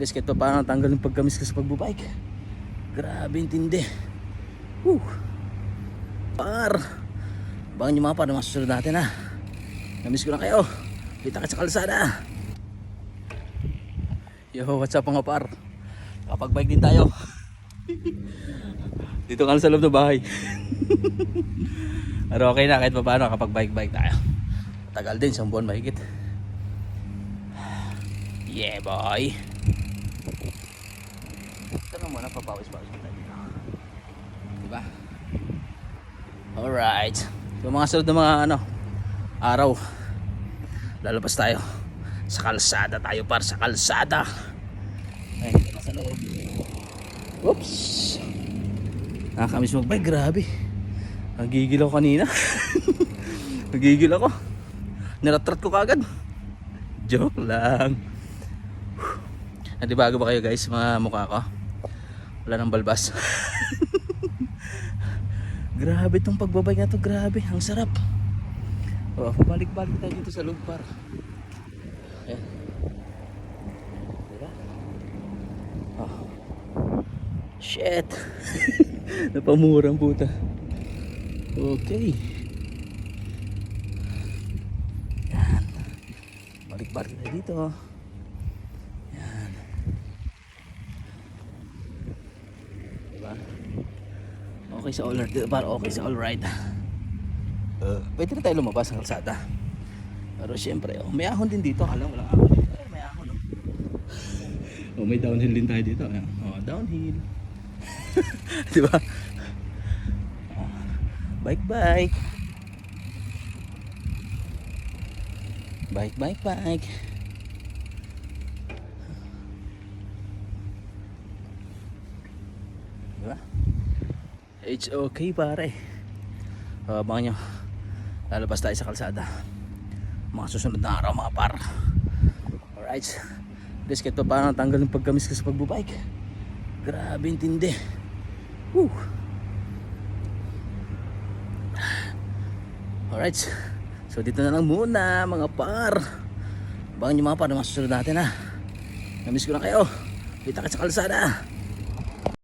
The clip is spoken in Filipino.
least kahit pa paano tanggal yung pagkamis ko sa pagbubike. Grabe intindi. Woo. Par. Abangan nyo mga par na mga susunod natin ha. Namiss ko na kayo. Kita ka sa kalsada. Yo, what's up mga par? Kapag bike din tayo. Dito ka sa loob ng bahay. Pero okay na kahit pa paano kapag bike-bike tayo. Tagal din, isang buwan mahigit. Yeah boy. Ito na muna, papawis-pawis mo tayo. Diba? Alright. So mga sunod na mga ano, araw. Lalabas tayo. Sa kalsada tayo par sa kalsada. Ay, sa loob. Oops. Nakakamiss magbike, grabe. Nagigil ako kanina. Nagigil ako. Niratrat ko kagad. Joke lang. Nadibago ba kayo guys mga mukha ko? Wala nang balbas. grabe tong pagbabay na to, grabe. Ang sarap. Oh, pabalik-balik tayo dito sa loob par. Ayan. Diba? Oh. Shit. Napamurang puta. Okay. Yan. Balik-balik na dito. Yan. Diba? Okay sa all right. Para okay sa all right. Uh, pwede na tayo lumabas ng kalsada. Pero syempre, oh, may ahon din dito. Alam, wala ahon dito. Eh, may ahon. Oh. oh, may downhill din tayo dito. Ayan. Oh, downhill. Di ba? Bike bike. Bike bike bike. Di ba? It's okay pare. Uh, abangan nyo. Lalabas tayo sa kalsada. Mga susunod na araw mga par. Alright. Let's get pa paano tanggal yung pagkamis ko sa pagbubike. Grabe intindi. Woo. Alright. So dito na lang muna mga par. Abangan nyo mga par na mga susunod natin ha. Namiss ko na kayo. Kita ka sa kalsada.